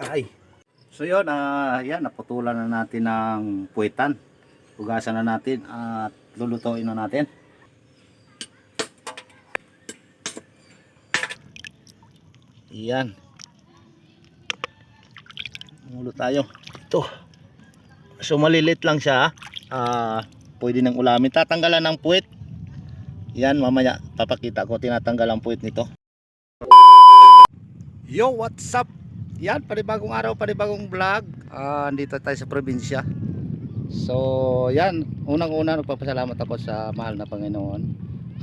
Ay. So yun, ah, yan, naputulan na natin ng puwetan. Hugasan na natin at lulutuin na natin. Yan. Mulo tayo. Ito. So malilit lang siya. Ah, pwede nang ulamin. Tatanggalan ng puwet. Yan, mamaya papakita ko tinatanggal ang puwet nito. Yo, what's up? Yan, panibagong araw, panibagong vlog. Ah, andito tayo sa probinsya. So, yan, unang-una nagpapasalamat ako sa mahal na Panginoon.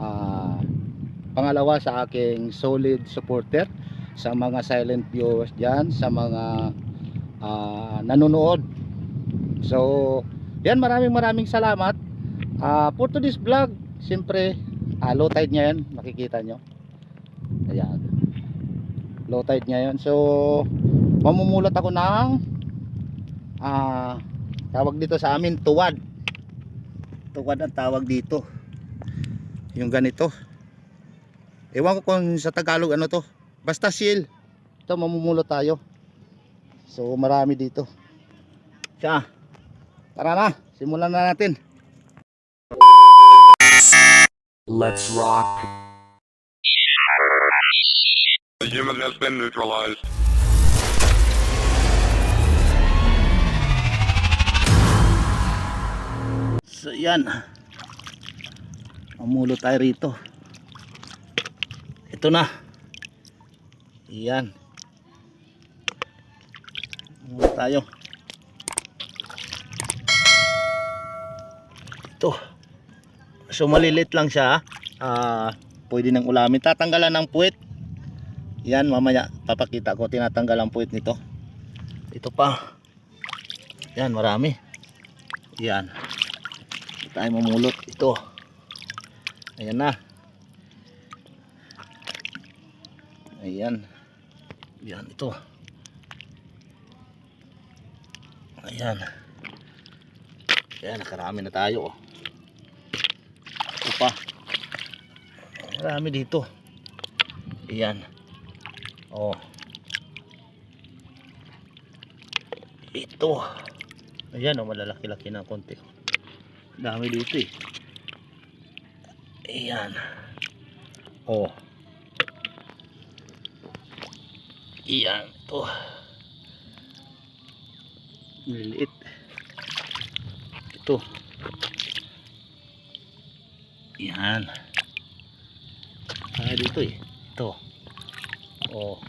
Ah, pangalawa sa aking solid supporter, sa mga silent viewers diyan, sa mga ah, nanonood. So, yan, maraming maraming salamat. Ah, for today's vlog, siyempre, ah, low tide niya yan, makikita nyo. Ayan low tide ngayon so mamumulot ako ng ah tawag dito sa amin tuwad. Tuwad ang tawag dito. Yung ganito. Ewan ko kung sa Tagalog ano to. Basta seal. Ito mamumulot tayo. So marami dito. Siya. Tara na. Simulan na natin. Let's rock. Human has been neutralized. So yan. Mamulo tayo rito. Ito na. Yan. Mamulo tayo. Ito. So malilit lang siya. Ah, pwede nang ulamin. Tatanggalan ng puwet. Yan mamaya papakita ko tinatanggal ang puwet nito. Ito pa. Yan marami. Yan tayo mamulot. Ito. Ayan na. Ayan. Yan ito. Ayan. Ayan nakarami na tayo oh. ito pa. Marami dito. Ayan. Oh. Ito. Ayan oh malalaki-laki ng konti oh dami dito eh. Ayan. Oh. Iyan ito. Liliit ito. Yan ah dito eh. Ito. Oh.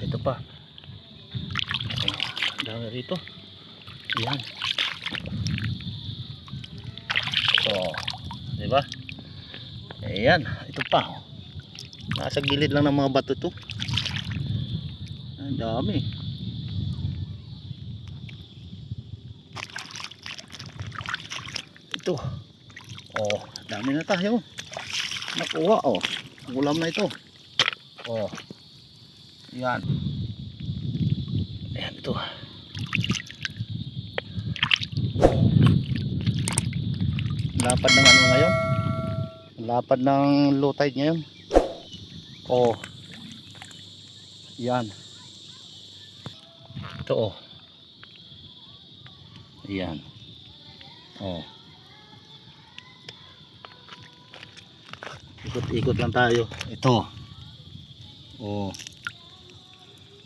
Ito pa dami rito yan. So di ba? Ayan ito pa. Oh. nasa gilid lang ng mga bato to. Ang dami. Ito. Oh dami na tayo. Nakuha oh. Ulam na ito. Oh. Yan. Ayan ito. Lapad ng ano ngayon? Lapad ng low tide ngayon. Oh. Yan. Ito oh. Yan. Oh. Ikot-ikot lang tayo. Ito. Oh.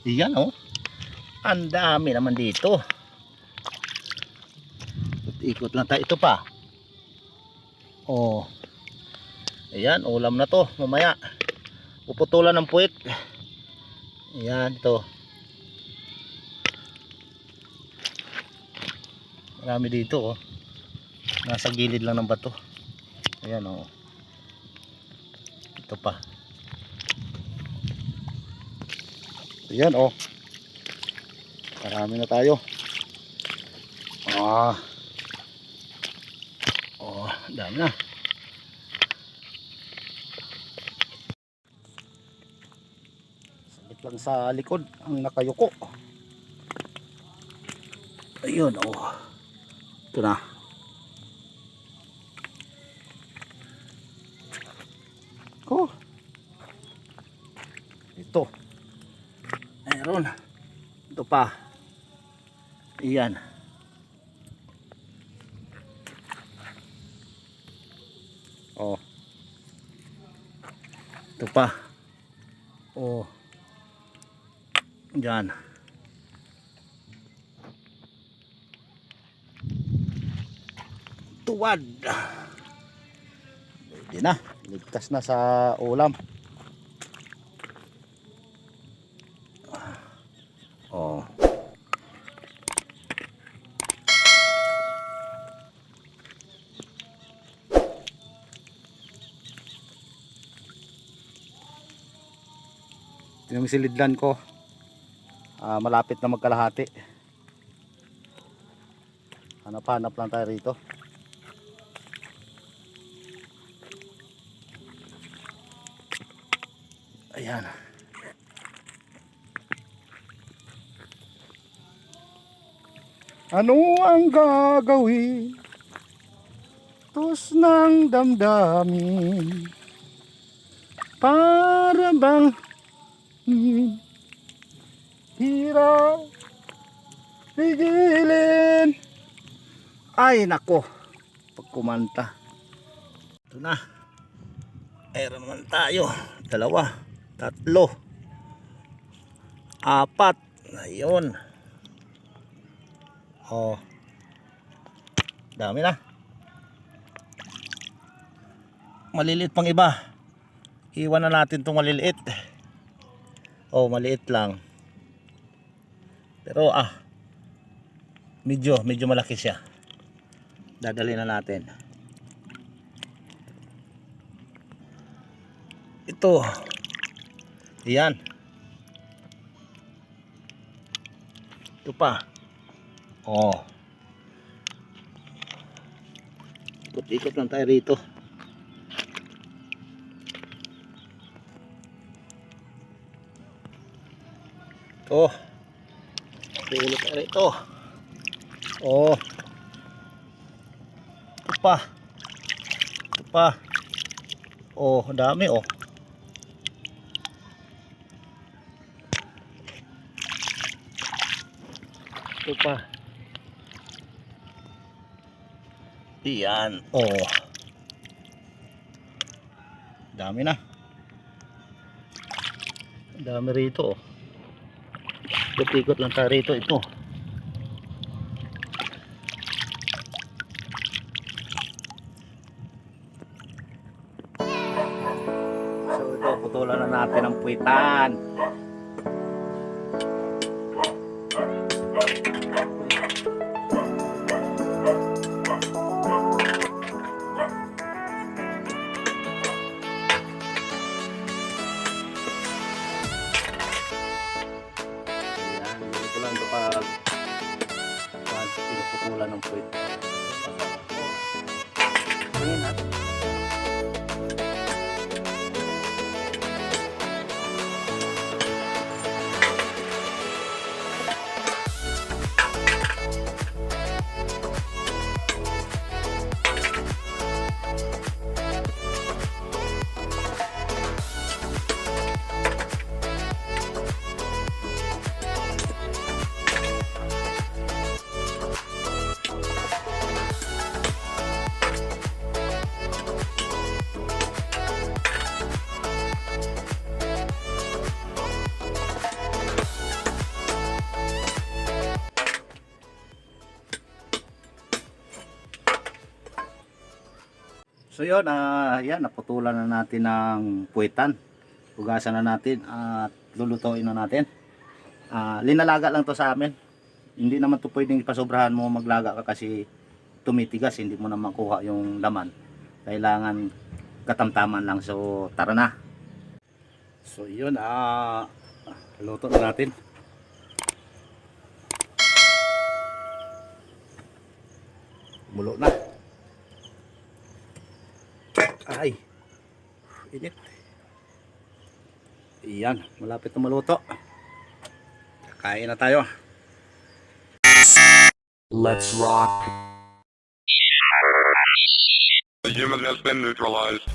Yan oh. Ang dami naman dito. Ikot lang tayo. Ito pa. Oh. Ayan, ulam na to. Mamaya. Puputulan ng puwit. Ayan, ito. Marami dito, oh. Nasa gilid lang ng bato. Ayan, oh. Ito pa. Ayan, oh. Marami na tayo. Ah. Dami na. Sakit lang sa likod ang nakayuko. Ayun, oh. Ito na. Oh. Mayroon. Ito pa. Iyan. Oh. Ito pa. Oh. Diyan. Tuwad. Pwede na. Ligtas na sa ulam. Yung silidlan ko. Ah, malapit na magkalahati. Hanap-hanap lang tayo rito. Ayan. Ano ang gagawin? Tos ng damdamin Para bang Hirap Pigilin. Ay nako. Pagkumanta. Ito na. Meron naman tayo. Dalawa. Tatlo. Apat. Ayun. Oh. Dami na. Maliliit pang iba. Iwan na natin tong maliliit. Oh, maliit lang. Pero ah medyo medyo malaki siya. Dadali na natin. Ito. Yan. Ito pa. Oh. Ikot-ikot lang tayo rito. Oh. Pulo tayo rito. Oh. Ito pa. Ito pa. Oh, dami oh. Ito pa. Iyan. Oh. Dami na. Dami rito. Oh. Ikot-ikot lang tayo rito. Ito. So ito, putulan na natin ang puwitan. So yun, ah yan, naputulan na natin ng puwitan. Hugasan na natin at lulutuin na natin. Ah, linalaga lang to sa amin. Hindi naman to pwedeng ipasobrahan mo maglaga ka kasi tumitigas, hindi mo na makuha yung laman. Kailangan katamtaman lang. So tara na. So yun, ah luto na natin. Mulo na. Ay. Init. Iyan, malapit na maluto. Kain na tayo. Let's rock. The human has been neutralized.